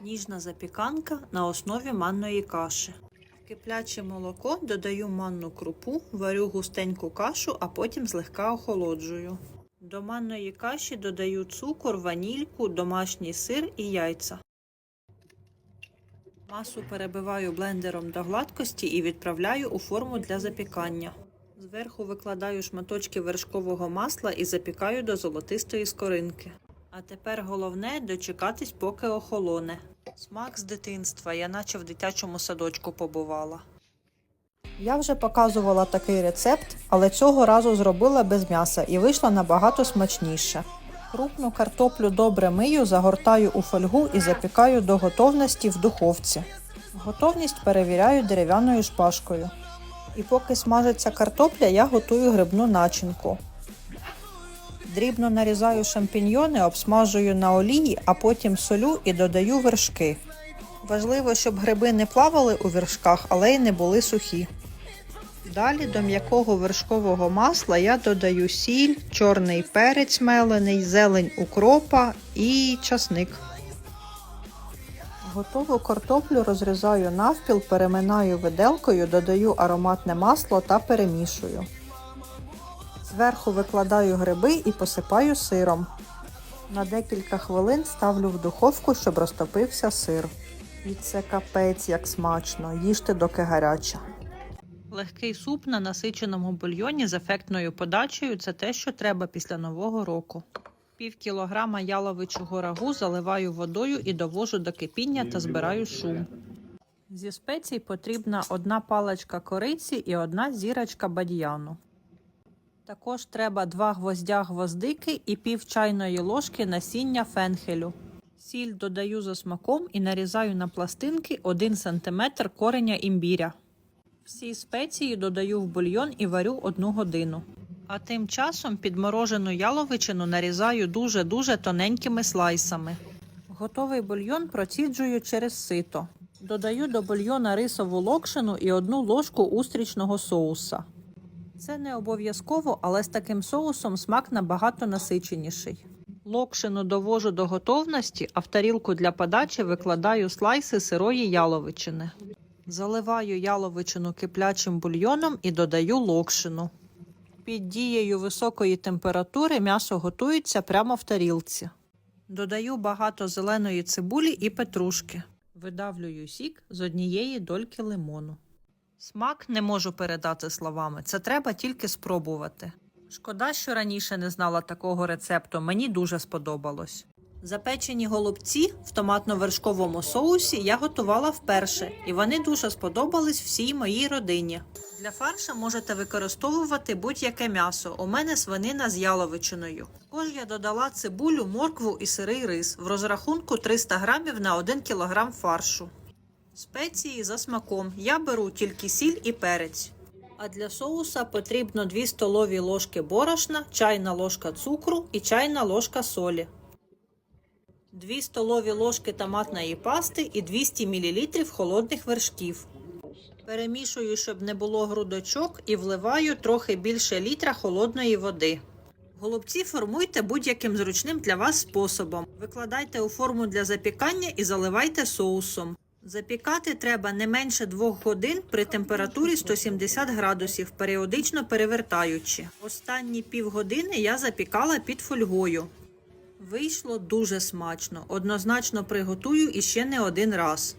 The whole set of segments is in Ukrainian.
Ніжна запіканка на основі манної каші. В кипляче молоко додаю манну крупу, варю густеньку кашу, а потім злегка охолоджую. До манної каші додаю цукор, ванільку, домашній сир і яйця. Масу перебиваю блендером до гладкості і відправляю у форму для запікання. Зверху викладаю шматочки вершкового масла і запікаю до золотистої скоринки. А тепер головне дочекатись, поки охолоне. Смак з дитинства, я наче в дитячому садочку побувала. Я вже показувала такий рецепт, але цього разу зробила без м'яса і вийшло набагато смачніше. Крупну картоплю добре мию, загортаю у фольгу і запікаю до готовності в духовці. Готовність перевіряю дерев'яною шпажкою. І поки смажиться картопля, я готую грибну начинку. Дрібно нарізаю шампіньйони, обсмажую на олії, а потім солю і додаю вершки. Важливо, щоб гриби не плавали у вершках, але й не були сухі. Далі до м'якого вершкового масла я додаю сіль, чорний перець мелений, зелень укропа і часник. Готову картоплю розрізаю навпіл, переминаю виделкою, додаю ароматне масло та перемішую. Зверху викладаю гриби і посипаю сиром. На декілька хвилин ставлю в духовку, щоб розтопився сир. І це капець як смачно, їжте доки гаряче. Легкий суп на насиченому бульйоні з ефектною подачею це те, що треба після нового року. Пів кілограма яловичого рагу заливаю водою і довожу до кипіння та збираю шум. Зі спецій потрібна одна паличка кориці і одна зірочка бадьяну. Також треба два гвоздя гвоздики і пів чайної ложки насіння фенхелю. Сіль додаю за смаком і нарізаю на пластинки 1 см кореня імбіря. Всі спеції додаю в бульйон і варю одну годину. А тим часом підморожену яловичину нарізаю дуже-дуже тоненькими слайсами. Готовий бульйон проціджую через сито. Додаю до бульйона рисову локшину і одну ложку устрічного соуса. Це не обов'язково, але з таким соусом смак набагато насиченіший. Локшину довожу до готовності, а в тарілку для подачі викладаю слайси сирої яловичини. Заливаю яловичину киплячим бульйоном і додаю локшину. Під дією високої температури м'ясо готується прямо в тарілці. Додаю багато зеленої цибулі і петрушки. Видавлюю сік з однієї дольки лимону. Смак не можу передати словами, це треба тільки спробувати. Шкода, що раніше не знала такого рецепту, мені дуже сподобалось. Запечені голубці в томатно-вершковому соусі я готувала вперше, і вони дуже сподобались всій моїй родині. Для фарша можете використовувати будь-яке м'ясо. У мене свинина з яловичиною. Також я додала цибулю, моркву і сирий рис в розрахунку 300 грамів на 1 кг фаршу. Спеції за смаком. Я беру тільки сіль і перець. А для соуса потрібно 2 столові ложки борошна, чайна ложка цукру і чайна ложка солі. 2 столові ложки томатної пасти і 200 мл холодних вершків. Перемішую, щоб не було грудочок, і вливаю трохи більше літра холодної води. Голубці формуйте будь-яким зручним для вас способом. Викладайте у форму для запікання і заливайте соусом. Запікати треба не менше 2 годин при температурі 170 градусів, періодично перевертаючи. Останні півгодини я запікала під фольгою. Вийшло дуже смачно. Однозначно приготую іще не один раз.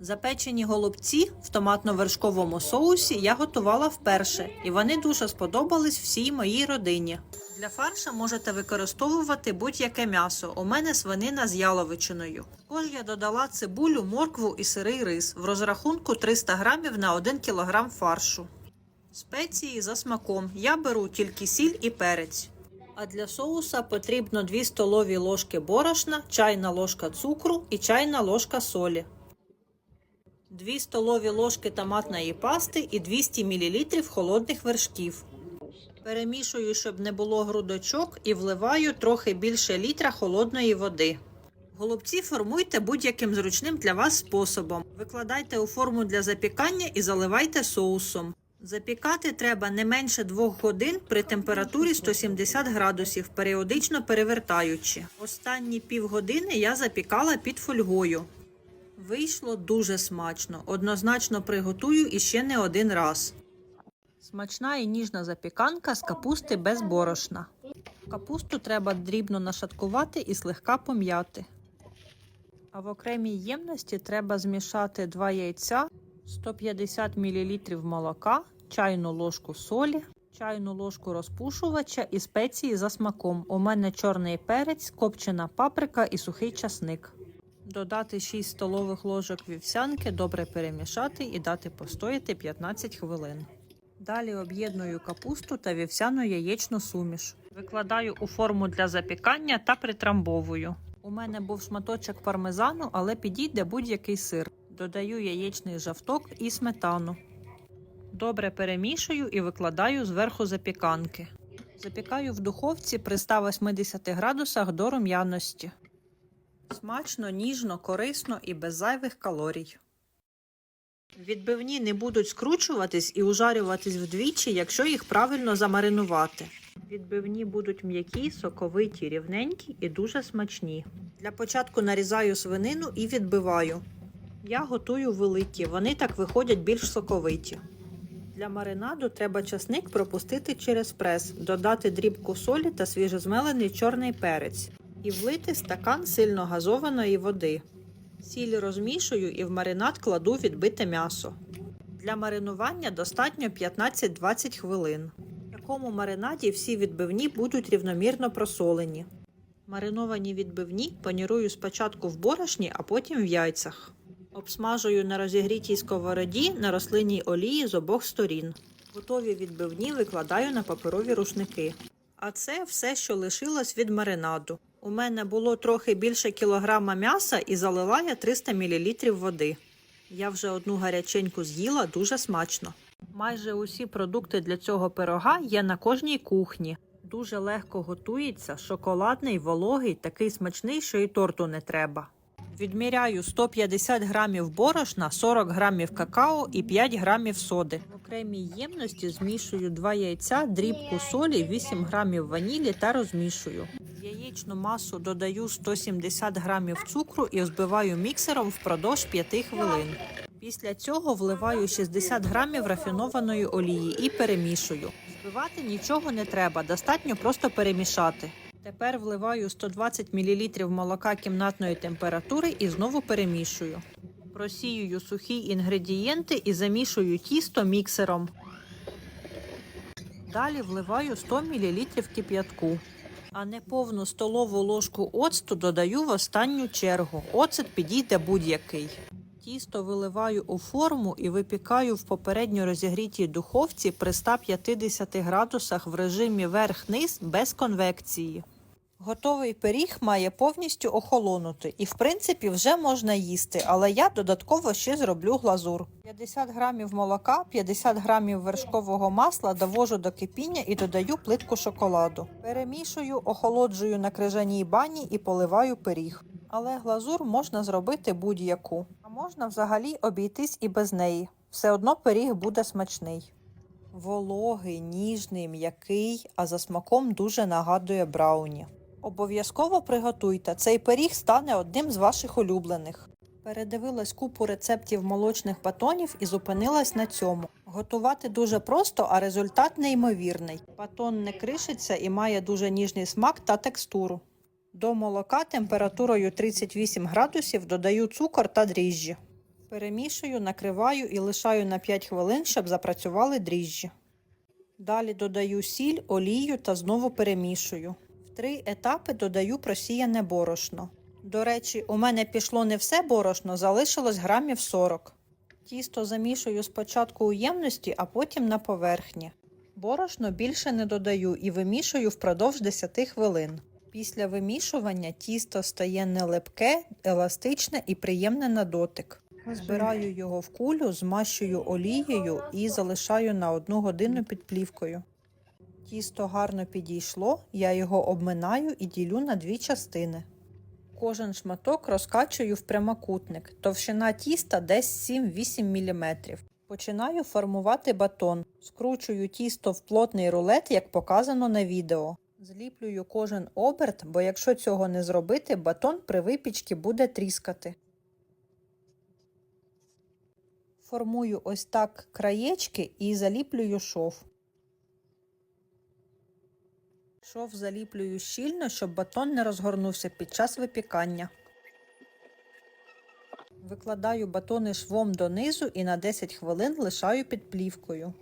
Запечені голубці в томатно-вершковому соусі я готувала вперше, і вони дуже сподобались всій моїй родині. Для фарша можете використовувати будь-яке м'ясо. У мене свинина з яловичиною. Також я додала цибулю, моркву і сирий рис в розрахунку 300 грамів на 1 кг фаршу. Спеції за смаком. Я беру тільки сіль і перець. А для соуса потрібно 2 столові ложки борошна, чайна ложка цукру і чайна ложка солі. 2 столові ложки томатної пасти і 200 мл холодних вершків. Перемішую, щоб не було грудочок, і вливаю трохи більше літра холодної води. Голубці формуйте будь-яким зручним для вас способом. Викладайте у форму для запікання і заливайте соусом. Запікати треба не менше 2 годин при температурі 170 градусів, періодично перевертаючи. Останні півгодини я запікала під фольгою. Вийшло дуже смачно. Однозначно приготую іще не один раз. Смачна і ніжна запіканка з капусти без борошна. Капусту треба дрібно нашаткувати і слегка пом'яти. А в окремій ємності треба змішати 2 яйця, 150 мл молока, чайну ложку солі, чайну ложку розпушувача і спеції за смаком. У мене чорний перець, копчена паприка і сухий часник. Додати 6 столових ложок вівсянки, добре перемішати і дати постояти 15 хвилин. Далі об'єдную капусту та вівсяну яєчну суміш. Викладаю у форму для запікання та притрамбовую. У мене був шматочок пармезану, але підійде будь-який сир. Додаю яєчний жовток і сметану. Добре перемішую і викладаю зверху запіканки. Запікаю в духовці при 180 градусах до рум'яності. Смачно, ніжно, корисно і без зайвих калорій. Відбивні не будуть скручуватись і ужарюватись вдвічі, якщо їх правильно замаринувати. Відбивні будуть м'які, соковиті, рівненькі і дуже смачні. Для початку нарізаю свинину і відбиваю. Я готую великі, вони так виходять більш соковиті. Для маринаду треба часник пропустити через прес, додати дрібку солі та свіжозмелений чорний перець і влити стакан сильно газованої води. Сіль розмішую і в маринад кладу відбите м'ясо. Для маринування достатньо 15-20 хвилин. В такому маринаді всі відбивні будуть рівномірно просолені. Мариновані відбивні панірую спочатку в борошні, а потім в яйцях. Обсмажую на розігрітій сковороді на рослинній олії з обох сторін. Готові відбивні викладаю на паперові рушники. А це все, що лишилось від маринаду. У мене було трохи більше кілограма м'яса і залила я 300 мл води. Я вже одну гаряченьку з'їла дуже смачно. Майже усі продукти для цього пирога є на кожній кухні. Дуже легко готується, шоколадний, вологий, такий смачний, що і торту не треба. Відміряю 150 грамів борошна, 40 грамів какао і 5 грамів соди. Окремій ємності змішую 2 яйця, дрібку солі, 8 грамів ванілі та розмішую. В яєчну масу додаю 170 грамів цукру і взбиваю міксером впродовж 5 хвилин. Після цього вливаю 60 грамів рафінованої олії і перемішую. Збивати нічого не треба, достатньо просто перемішати. Тепер вливаю 120 мл молока кімнатної температури і знову перемішую. Просіюю сухі інгредієнти і замішую тісто міксером. Далі вливаю 100 мл кип'ятку. А неповну столову ложку оцту додаю в останню чергу. Оцет підійде будь-який. Тісто виливаю у форму і випікаю в попередньо розігрітій духовці при 150 градусах в режимі верх-низ без конвекції. Готовий пиріг має повністю охолонути і, в принципі, вже можна їсти, але я додатково ще зроблю глазур. 50 грамів молока, 50 грамів вершкового масла довожу до кипіння і додаю плитку шоколаду. Перемішую, охолоджую на крижаній бані і поливаю пиріг. Але глазур можна зробити будь-яку, а можна взагалі обійтись і без неї. Все одно пиріг буде смачний. Вологий, ніжний, м'який, а за смаком дуже нагадує брауні. Обов'язково приготуйте, цей пиріг стане одним з ваших улюблених. Передивилась купу рецептів молочних батонів і зупинилась на цьому. Готувати дуже просто, а результат неймовірний. Батон не кришиться і має дуже ніжний смак та текстуру. До молока температурою 38 градусів додаю цукор та дріжджі. Перемішую, накриваю і лишаю на 5 хвилин, щоб запрацювали дріжджі. Далі додаю сіль, олію та знову перемішую. Три етапи додаю просіяне борошно. До речі, у мене пішло не все борошно, залишилось грамів 40. Тісто замішую спочатку у ємності, а потім на поверхні. Борошно більше не додаю і вимішую впродовж 10 хвилин. Після вимішування тісто стає не липке, еластичне і приємне на дотик. Збираю його в кулю, змащую олією і залишаю на одну годину під плівкою. Тісто гарно підійшло, я його обминаю і ділю на дві частини. Кожен шматок розкачую в прямокутник. Товщина тіста десь 7-8 мм. Починаю формувати батон. Скручую тісто в плотний рулет, як показано на відео. Зліплюю кожен оберт, бо якщо цього не зробити, батон при випічці буде тріскати. Формую ось так краєчки і заліплюю шов. Шов заліплюю щільно, щоб батон не розгорнувся під час випікання. Викладаю батони швом донизу і на 10 хвилин лишаю під плівкою.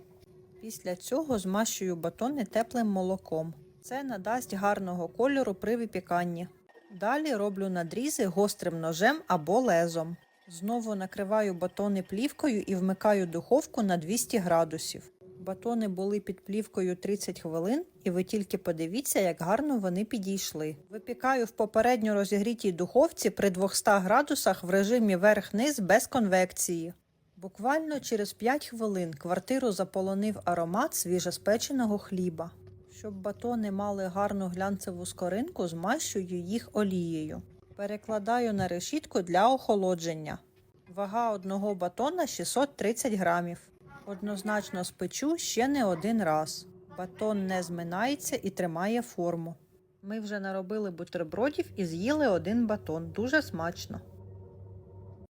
Після цього змащую батони теплим молоком. Це надасть гарного кольору при випіканні. Далі роблю надрізи гострим ножем або лезом. Знову накриваю батони плівкою і вмикаю духовку на 200 градусів. Батони були під плівкою 30 хвилин, і ви тільки подивіться, як гарно вони підійшли. Випікаю в попередньо розігрітій духовці при 200 градусах в режимі верх-низ без конвекції. Буквально через 5 хвилин квартиру заполонив аромат свіжеспеченого хліба. Щоб батони мали гарну глянцеву скоринку, змащую їх олією. Перекладаю на решітку для охолодження. Вага одного батона 630 грамів. Однозначно спечу ще не один раз. Батон не зминається і тримає форму. Ми вже наробили бутербродів і з'їли один батон. Дуже смачно.